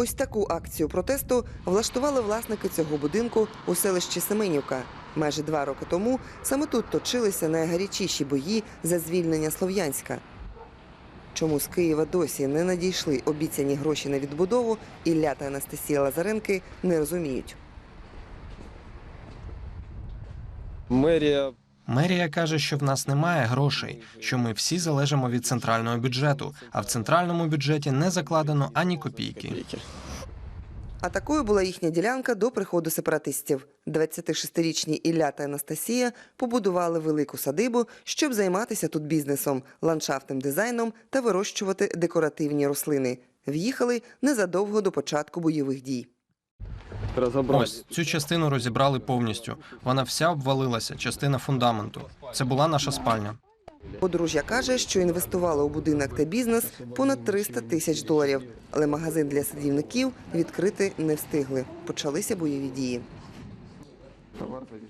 Ось таку акцію протесту влаштували власники цього будинку у селищі Семенівка. Майже два роки тому саме тут точилися найгарячіші бої за звільнення Слов'янська. Чому з Києва досі не надійшли обіцяні гроші на відбудову, Ілля та Анастасія Лазаренки не розуміють. Мерія Мерія каже, що в нас немає грошей, що ми всі залежимо від центрального бюджету, а в центральному бюджеті не закладено ані копійки. А такою була їхня ділянка до приходу сепаратистів. 26-річні Ілля та Анастасія побудували велику садибу, щоб займатися тут бізнесом, ландшафтним дизайном та вирощувати декоративні рослини. В'їхали незадовго до початку бойових дій. Розібрали. Ось цю частину розібрали повністю. Вона вся обвалилася, частина фундаменту. Це була наша спальня. Подружжя каже, що інвестувало у будинок та бізнес понад 300 тисяч доларів, але магазин для садівників відкрити не встигли. Почалися бойові дії.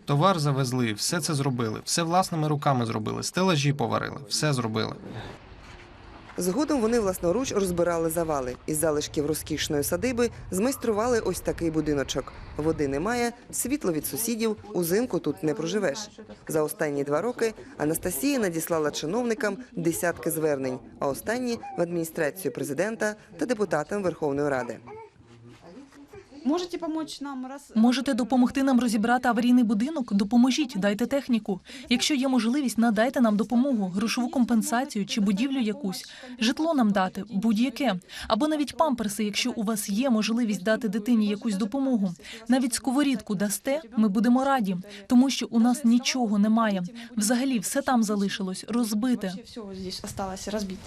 Товар завезли, все це зробили, все власними руками зробили, стелажі поварили, все зробили. Згодом вони власноруч розбирали завали. Із залишків розкішної садиби змайстрували ось такий будиночок. Води немає, світло від сусідів, узимку тут не проживеш. За останні два роки Анастасія надіслала чиновникам десятки звернень, а останні в адміністрацію президента та депутатам Верховної Ради. Можете помочь нам раз... Можете допомогти нам розібрати аварійний будинок? Допоможіть, дайте техніку. Якщо є можливість, надайте нам допомогу, грошову компенсацію чи будівлю якусь, житло нам дати, будь-яке, або навіть памперси, якщо у вас є можливість дати дитині якусь допомогу. Навіть сковорідку дасте, ми будемо раді, тому що у нас нічого немає. Взагалі, все там залишилось, розбите. Все разбито.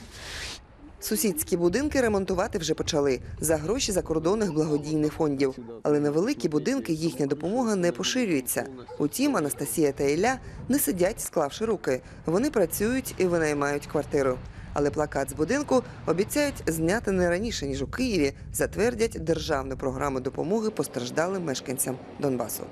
Сусідські будинки ремонтувати вже почали за гроші закордонних благодійних фондів. Але на великі будинки їхня допомога не поширюється. Утім, Анастасія та Ілля не сидять, склавши руки. Вони працюють і винаймають квартиру. Але плакат з будинку обіцяють зняти не раніше ніж у Києві затвердять державну програму допомоги постраждалим мешканцям Донбасу.